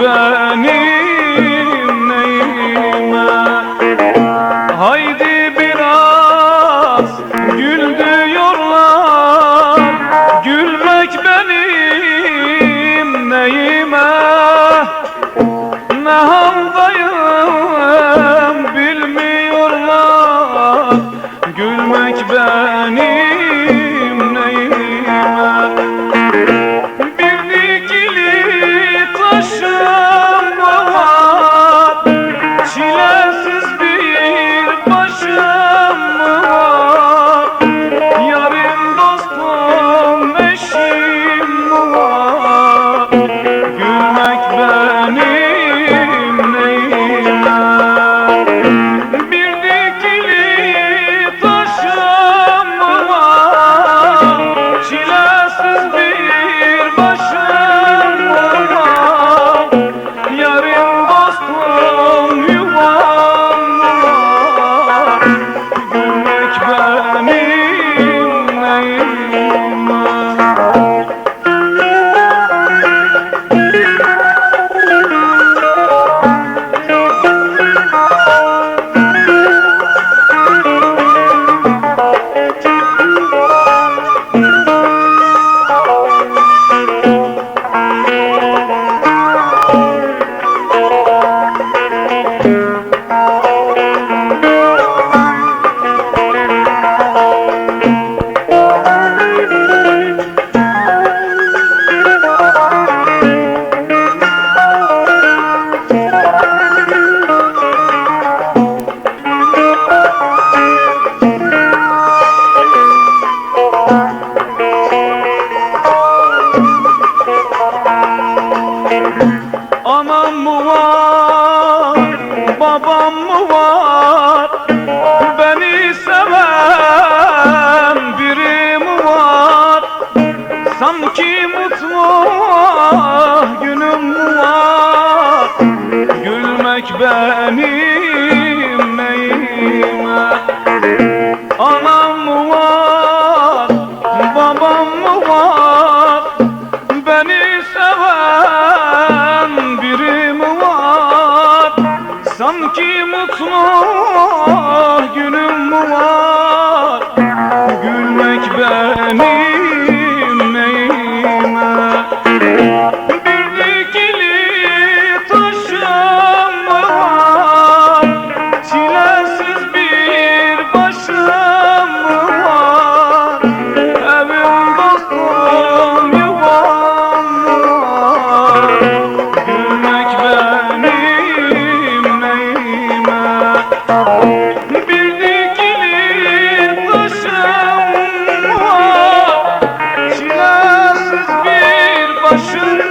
benim neyime? Haydi biraz gül diyorlar Gülmek benim neyime? Ne haldayım? Sanki mutlu ah, günüm var. Gülmek benim neyime? Anam mı var, babam mı var? Beni sever başını